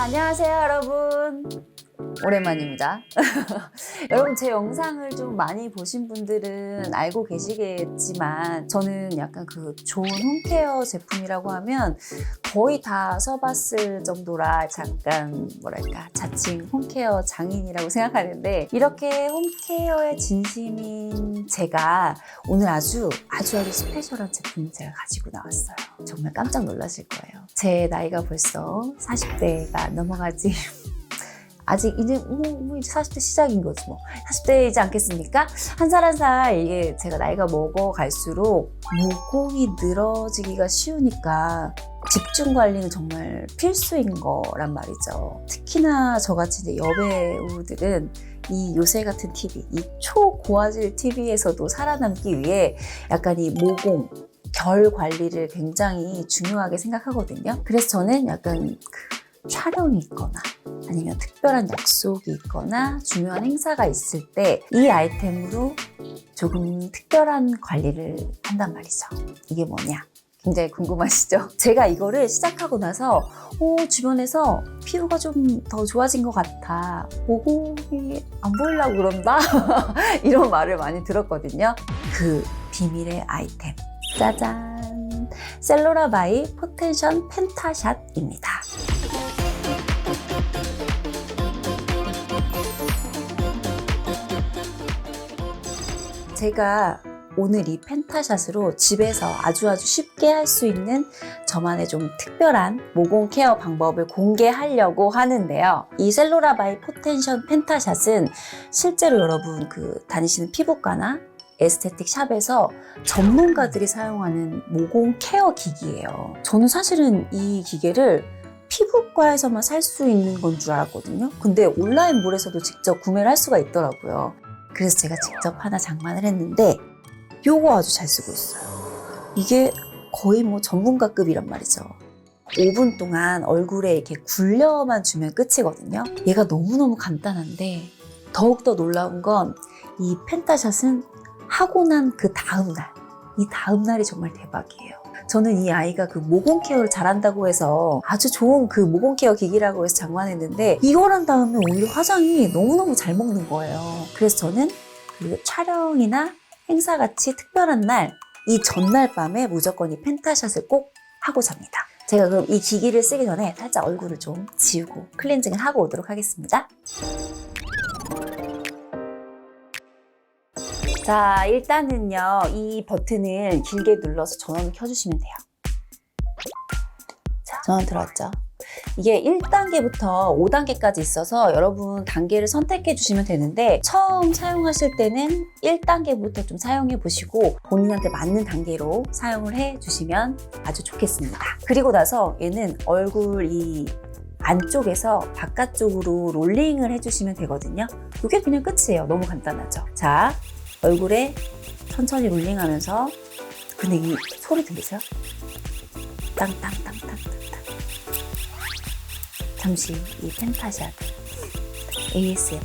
안녕하세요, 여러분. 오랜만입니다. 여러분, 제 영상을 좀 많이 보신 분들은 알고 계시겠지만, 저는 약간 그 좋은 홈케어 제품이라고 하면 거의 다 써봤을 정도라 잠깐, 뭐랄까, 자칭 홈케어 장인이라고 생각하는데, 이렇게 홈케어에 진심인 제가 오늘 아주, 아주 아주 스페셜한 제품을 제가 가지고 나왔어요. 정말 깜짝 놀라실 거예요. 제 나이가 벌써 40대가 넘어가지 아직 이제 뭐, 뭐 이제 40대 시작인 거지 뭐 40대이지 않겠습니까? 한살 한 살 이게 제가 나이가 먹어 갈수록 모공이 늘어지기가 쉬우니까 집중 관리는 정말 필수인 거란 말이죠. 특히나 저같이 이제 여배우들은 이 요새 같은 TV, 이 초고화질 TV에서도 살아남기 위해 약간 이 모공, 결 관리를 굉장히 중요하게 생각하거든요. 그래서 저는 약간 그 촬영이 있거나 아니면 특별한 약속이 있거나 중요한 행사가 있을 때 이 아이템으로 조금 특별한 관리를 한단 말이죠. 이게 뭐냐? 굉장히 궁금하시죠? 제가 이거를 시작하고 나서 어, 주변에서 피부가 좀 더 좋아진 것 같아. 모공이 안 보이려고 그런다? 이런 말을 많이 들었거든요. 그 비밀의 아이템. 짜잔! 셀로라 바이 포텐션 펜타샷입니다. 제가 오늘 이 펜타샷으로 집에서 아주 아주 쉽게 할 수 있는 저만의 좀 특별한 모공 케어 방법을 공개하려고 하는데요. 이 셀로라 바이 포텐션 펜타샷은 실제로 여러분 그 다니시는 피부과나 에스테틱 샵에서 전문가들이 사용하는 모공 케어 기기예요. 저는 사실은 이 기계를 피부과에서만 살 수 있는 건 줄 알았거든요. 근데 온라인몰에서도 직접 구매를 할 수가 있더라고요. 그래서 제가 직접 하나 장만을 했는데 요거 아주 잘 쓰고 있어요. 이게 거의 뭐 전문가급이란 말이죠. 5분 동안 얼굴에 이렇게 굴려만 주면 끝이거든요. 얘가 너무너무 간단한데 더욱더 놀라운 건 이 펜타샷은 하고 난 그 다음날, 이 다음날이 정말 대박이에요. 저는 이 아이가 그 모공 케어를 잘한다고 해서 아주 좋은 그 모공 케어 기기라고 해서 장만했는데 이걸 한 다음에 오히려 화장이 너무너무 잘 먹는 거예요. 그래서 저는 그 촬영이나 행사 같이 특별한 날, 이 전날 밤에 무조건 이 펜타샷을 꼭 하고 잡니다. 제가 그럼 이 기기를 쓰기 전에 살짝 얼굴을 좀 지우고 클렌징을 하고 오도록 하겠습니다. 자, 일단은요, 이 버튼을 길게 눌러서 전원을 켜주시면 돼요. 자, 전원 들어왔죠? 이게 1단계부터 5단계까지 있어서 여러분 단계를 선택해 주시면 되는데 처음 사용하실 때는 1단계부터 좀 사용해 보시고 본인한테 맞는 단계로 사용을 해 주시면 아주 좋겠습니다. 그리고 나서 얘는 얼굴 이 안쪽에서 바깥쪽으로 롤링을 해주시면 되거든요. 이게 그냥 끝이에요. 너무 간단하죠. 자, 얼굴에 천천히 롤링하면서 근데 이 소리 들리세요? 땅땅땅땅땅땅 잠시 이 펜타샷 ASMR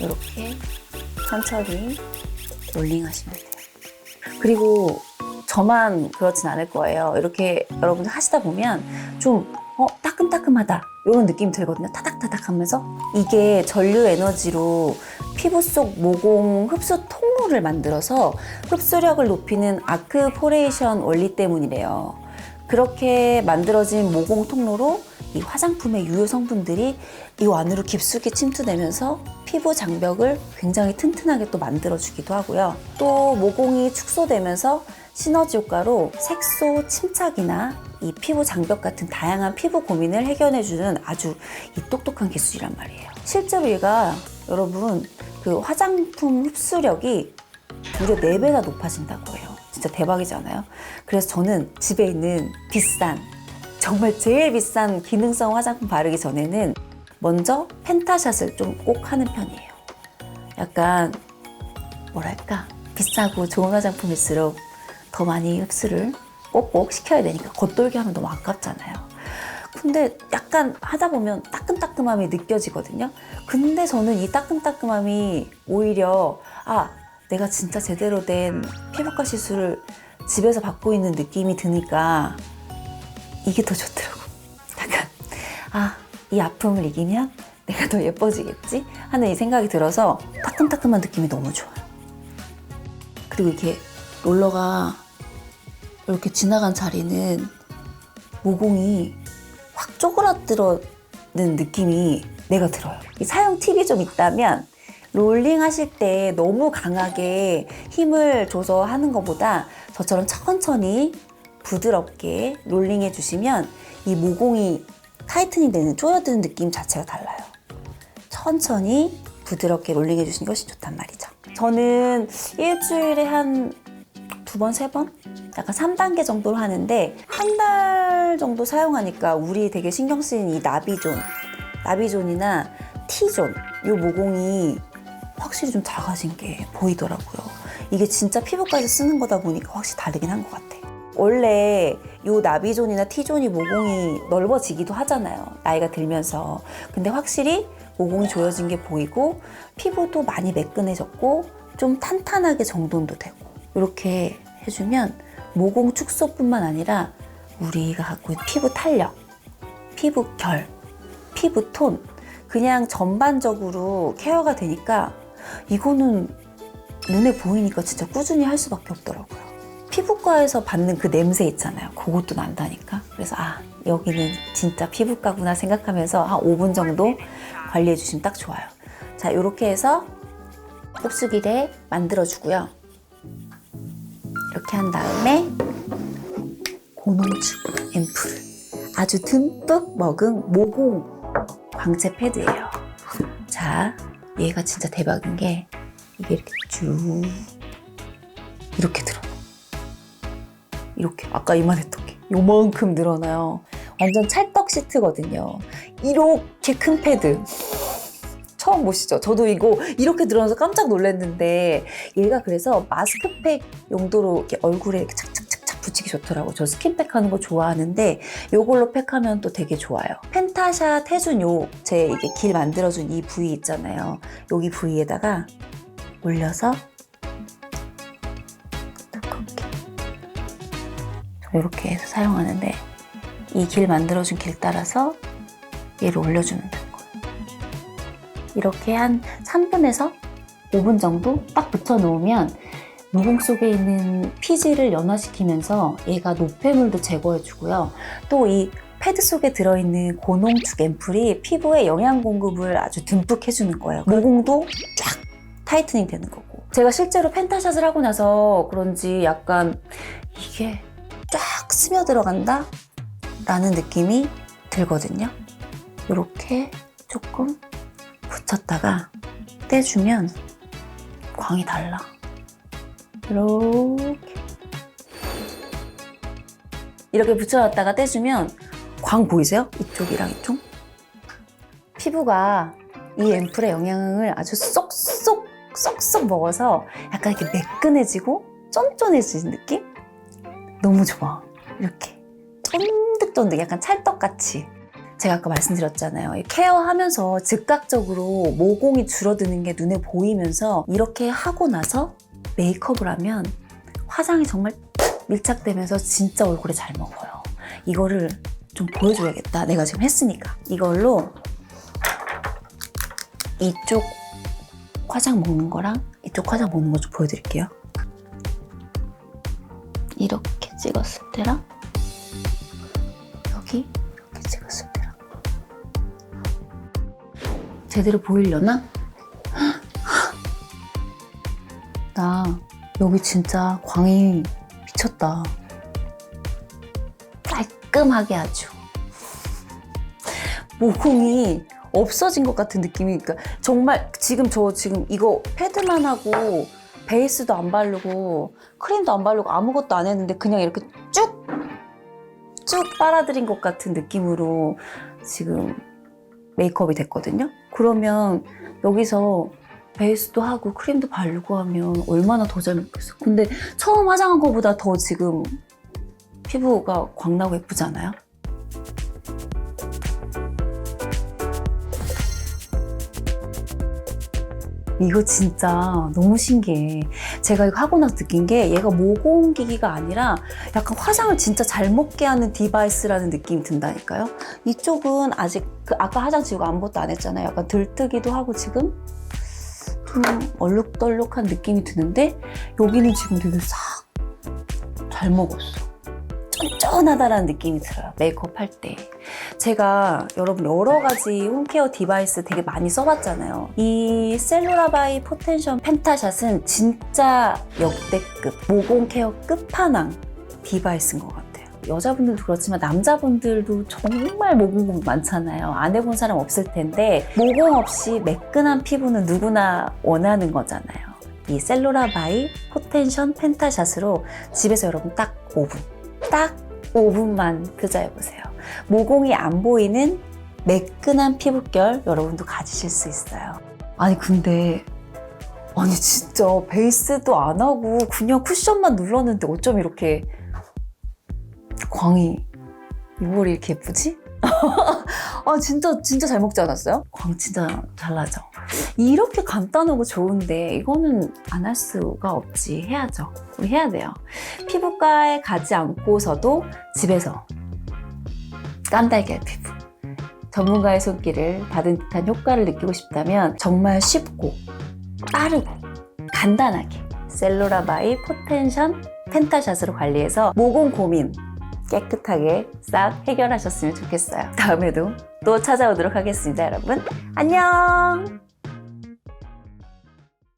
이렇게 천천히 롤링하시면 돼요. 그리고 저만 그렇진 않을 거예요. 이렇게 여러분들 하시다 보면 좀 어, 따끔따끔하다 이런 느낌이 들거든요. 타닥타닥 하면서 이게 전류 에너지로 피부 속 모공 흡수 통로를 만들어서 흡수력을 높이는 아크 포레이션 원리 때문이래요. 그렇게 만들어진 모공 통로로 이 화장품의 유효 성분들이 이 안으로 깊숙이 침투되면서 피부 장벽을 굉장히 튼튼하게 또 만들어주기도 하고요. 또 모공이 축소되면서 시너지 효과로 색소 침착이나 이 피부 장벽 같은 다양한 피부 고민을 해결해주는 아주 이 똑똑한 기술이란 말이에요. 실제로 얘가 여러분 그 화장품 흡수력이 무려 4배나 높아진다고 해요. 진짜 대박이지 않아요? 그래서 저는 집에 있는 비싼, 정말 제일 비싼 기능성 화장품 바르기 전에는 먼저 펜타샷을 좀 꼭 하는 편이에요. 약간, 뭐랄까, 비싸고 좋은 화장품일수록 더 많이 흡수를 꼭꼭 시켜야 되니까 겉돌게 하면 너무 아깝잖아요. 근데 약간 하다 보면 따끔따끔함이 느껴지거든요. 근데 저는 이 따끔따끔함이 오히려 아 내가 진짜 제대로 된 피부과 시술을 집에서 받고 있는 느낌이 드니까 이게 더 좋더라고. 약간 아, 이 아픔을 이기면 내가 더 예뻐지겠지? 하는 이 생각이 들어서 따끔따끔한 느낌이 너무 좋아요. 그리고 이렇게 롤러가 이렇게 지나간 자리는 모공이 확 쪼그라들어는 느낌이 내가 들어요. 이 사용 팁이 좀 있다면 롤링 하실 때 너무 강하게 힘을 줘서 하는 것보다 저처럼 천천히 부드럽게 롤링 해주시면 이 모공이 타이트닝 되는 쪼여드는 느낌 자체가 달라요. 천천히 부드럽게 롤링 해주시는 것이 좋단 말이죠. 저는 일주일에 한 두 번, 세 번? 약간 3단계 정도로 하는데 한 달 정도 사용하니까 우리 되게 신경 쓰이는 이 나비존, 나비존이나 T존 이 모공이 확실히 좀 작아진 게 보이더라고요. 이게 진짜 피부과에서 쓰는 거다 보니까 확실히 다르긴 한 것 같아. 원래 요 나비존이나 T존이 모공이 넓어지기도 하잖아요. 나이가 들면서. 근데 확실히 모공이 조여진 게 보이고 피부도 많이 매끈해졌고 좀 탄탄하게 정돈도 되고 이렇게 해주면 모공 축소뿐만 아니라 우리가 갖고 있는 피부 탄력, 피부 결, 피부 톤 그냥 전반적으로 케어가 되니까 이거는 눈에 보이니까 진짜 꾸준히 할 수밖에 없더라고요. 피부과에서 받는 그 냄새 있잖아요. 그것도 난다니까. 그래서 아 여기는 진짜 피부과구나 생각하면서 한 5분 정도 관리해 주시면 딱 좋아요. 자 이렇게 해서 흡수기를 만들어 주고요. 이렇게 한 다음에 고농축 앰플 아주 듬뿍 먹은 모공 광채 패드예요. 자, 얘가 진짜 대박인 게 이게 이렇게 쭉 이렇게 들어. 이렇게 아까 이만했던 게 요만큼 늘어나요. 완전 찰떡 시트거든요. 이렇게 큰 패드. 처음 보시죠? 저도 이거 이렇게 들어서 깜짝 놀랐는데 얘가 그래서 마스크팩 용도로 이렇게 얼굴에 이렇게 착착착착 붙이기 좋더라고. 저 스킨팩 하는 거 좋아하는데 요걸로 팩하면 또 되게 좋아요. 펜타샤 태준 요 제 이게 길 만들어준 이 부위 있잖아요. 여기 부위에다가 올려서 이렇게 해서 사용하는데 이 길 만들어준 길 따라서 얘를 올려주면 되는 거예요. 이렇게 한 3분에서 5분 정도 딱 붙여 놓으면 모공 속에 있는 피지를 연화시키면서 얘가 노폐물도 제거해 주고요. 또 이 패드 속에 들어있는 고농축 앰플이 피부에 영양 공급을 아주 듬뿍 해주는 거예요. 모공도 쫙 타이트닝 되는 거고. 제가 실제로 펜타샷을 하고 나서 그런지 약간 이게 쫙 스며 들어간다? 라는 느낌이 들거든요. 이렇게 조금 붙였다가 떼주면 광이 달라. 이렇게. 이렇게 붙여놨다가 떼주면 광 보이세요? 이쪽이랑 이쪽? 피부가 이 앰플의 영향을 아주 쏙쏙 쏙쏙 먹어서 약간 이렇게 매끈해지고 쫀쫀해지는 느낌? 너무 좋아. 이렇게 쫀득쫀득 약간 찰떡같이 제가 아까 말씀드렸잖아요. 이 케어하면서 즉각적으로 모공이 줄어드는 게 눈에 보이면서 이렇게 하고 나서 메이크업을 하면 화장이 정말 탁 밀착되면서 진짜 얼굴에 잘 먹어요. 이거를 좀 보여줘야겠다. 내가 지금 했으니까. 이걸로 이쪽 화장 먹는 거랑 이쪽 화장 먹는 거 좀 보여드릴게요. 이렇게 찍었을 때랑 여기 이렇게 찍었을 때랑 제대로 보이려나? 나 여기 진짜 광이 미쳤다. 깔끔하게 아주. 모공이 없어진 것 같은 느낌이, 그러니까 정말 지금 저 지금 이거 패드만 하고 베이스도 안 바르고 크림도 안 바르고 아무것도 안 했는데 그냥 이렇게 쭉, 쭉 빨아들인 것 같은 느낌으로 지금 메이크업이 됐거든요. 그러면 여기서 베이스도 하고 크림도 바르고 하면 얼마나 더 잘 먹겠어. 근데 처음 화장한 것보다 더 지금 피부가 광나고 예쁘잖아요. 이거 진짜 너무 신기해. 제가 이거 하고 나서 느낀 게 얘가 모공 기기가 아니라 약간 화장을 진짜 잘 먹게 하는 디바이스라는 느낌이 든다니까요. 이쪽은 아직 그 아까 화장 지우고 아무것도 안 했잖아요. 약간 들뜨기도 하고 지금 좀 얼룩덜룩한 느낌이 드는데 여기는 지금 되게 싹 잘 먹었어. 쫀쫀하다라는 느낌이 들어요. 메이크업 할 때. 제가 여러분 여러 가지 홈케어 디바이스 되게 많이 써봤잖아요. 이 셀루라바이 포텐션 펜타샷은 진짜 역대급 모공 케어 끝판왕 디바이스인 것 같아요. 여자분들도 그렇지만 남자분들도 정말 모공 많잖아요. 안 해본 사람 없을 텐데 모공 없이 매끈한 피부는 누구나 원하는 거잖아요. 이 셀루라바이 포텐션 펜타샷으로 집에서 여러분 딱 5분 딱 5분만 투자해보세요. 모공이 안 보이는 매끈한 피부결 여러분도 가지실 수 있어요. 아니, 근데, 아니, 진짜 베이스도 안 하고 그냥 쿠션만 눌렀는데 어쩜 이렇게 광이, 이 머리 이렇게 예쁘지? 아, 진짜, 진짜 잘 먹지 않았어요? 광 진짜 잘 나죠? 이렇게 간단하고 좋은데 이거는 안 할 수가 없지. 해야죠. 우리 해야 돼요. 피부과에 가지 않고서도 집에서 깐달걀 피부 전문가의 손길을 받은 듯한 효과를 느끼고 싶다면 정말 쉽고 빠르고 간단하게 셀로라바이 포텐션 펜타샷으로 관리해서 모공 고민 깨끗하게 싹 해결하셨으면 좋겠어요. 다음에도 또 찾아오도록 하겠습니다, 여러분. 안녕!